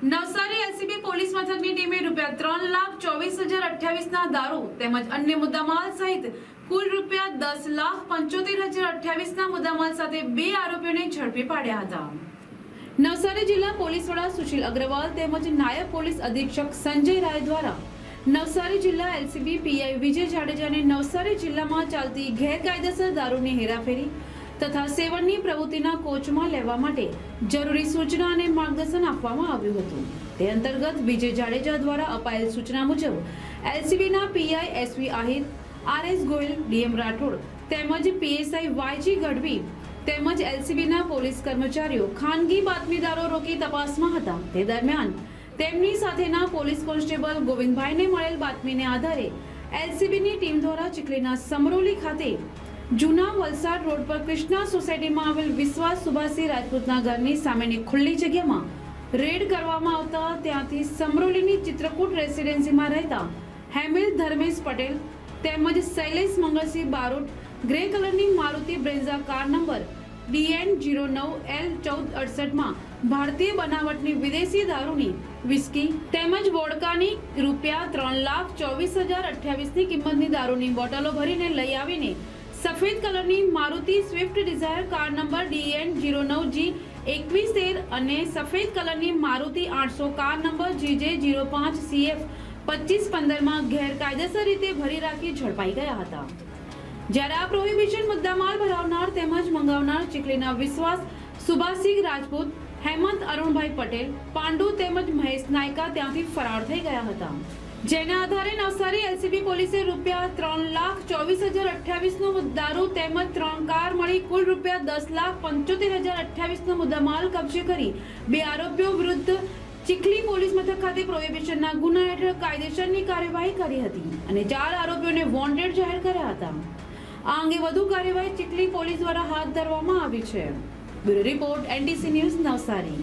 Navsari LCB police મથકની ટીમે રૂપિયા ત્રણ લાખ ચોવીસ હજાર અઠ્યાવીસના દારૂ તેમજ અન્ય મુદ્દામાલ સહિત કુલ રૂપિયા દસ લાખ પંચોતેર હજાર અઠ્યાવીસના મુદ્દામાલ સાથે બે આરોપીઓને ઝડપી પાડ્યા હતા. નવસારી જિલ્લા પોલીસ વડા સુશીલ અગ્રવાલ તેમજ નાયબ પોલીસ અધિક્ષક સંજય રાય દ્વારા નવસારી જિલ્લા એલસીબી પીઆઈ વિજય જાડેજાને નવસારી જિલ્લામાં ચાલતી ગેરકાયદેસર દારૂની હેરાફેરી તથા સેવનની પ્રવૃત્તિના કોચમાં લેવા માટે જરૂરી સૂચના અને માર્ગદર્શન આપવામાં આવ્યું હતું. તે અંતર્ગત વિજય જાડેજા દ્વારા અપાયેલ સૂચના મુજબ એલસીબીના PI SV Ahir R S Goyal, DM Rathod તેમજ પીએસઆઈ વાયજી ગઢવી તેમજ એલસીબીના પોલીસ કર્મચારીઓ ખાનગી બાતમીદારો રોકી તપાસમાં હતા. તે દરમિયાન તેમની સાથેના પોલીસ કોન્સ્ટેબલ ગોવિંદભાઈને મળેલ બાતમીને આધારે એલસીબીની ટીમ દ્વારા ચીખલીના સમરોલી ખાતે જૂના વલસાડ રોડ પર કૃષ્ણા સોસાયટીમાં આવેલ વિશ્વાસ સુભાષી રાજપૂતના ઘરની સામેની ખુલ્લી જગ્યામાં રેડ કરવામાં આવતા ત્યાંથી સમરોલીની ચિત્રકૂટ રેસિડેન્સીમાં રહેતા હેમિલ ધર્મેશ પટેલ તેમજ શૈલેષ મંગળસિંહ બારોટ ગ્રે કલરની Maruti Brezza car number DN zero નવ એલ ચૌદ અડસઠમાં ભારતીય બનાવટની વિદેશી દારૂની વિસ્કી તેમજ વોડકાની રૂપિયા ત્રણ લાખ ચોવીસ હજાર અઠ્યાવીસની કિંમતની દારૂની બોટલો ભરીને લઈ આવીને સફેદ કલરની Maruti Swift Dzire car number DN zero નવ જી એકવીસ તેર અને સફેદ કલરની મારુતિ આઠસો કાર નંબર જીજે જીરો પાંચ સીએફ પચીસ પંદરમાં ગેરકાયદેસર રીતે ભરી રાખી ઝડપાઈ ગયા હતા. જ્યારે આ પ્રોહિબિશન મુદ્દામાલ ભરાવનાર તેમજ મંગાવનાર ચીખલીના વિશ્વાસ સુભાષસિંહ રાજપૂત, હેમંત અરુણભાઈ પટેલ, પાંડુ તેમજ મહેશ નાયકા ત્યાંથી ફરાર થઈ ગયા હતા. જેના આધારે નવસારી એલસીબી પોલીસે રૂપિયા ત્રણ લાખ ચોવીસ હજાર અઠ્યાવીસનો મુદ્દારો તેમજ ત્રણ કાર મળી કુલ રૂપિયા દસ લાખ પંચોતેર હજાર અઠ્યાવીસનો મુદ્દામાલ કબજે કરી બે આરોપીઓ વિરુદ્ધ ચીખલી પોલીસ મથક ખાતે પ્રોહિબિશનના ગુના હેઠળ કાયદેસરની કાર્યવાહી કરી હતી અને ચાર આરોપીઓને વોન્ટેડ જાહેર કર્યા હતા. આ અંગે વધુ કાર્યવાહી ચીખલી પોલીસ દ્વારા હાથ ધરવામાં આવી છે. Bureau report NDC news Navsari.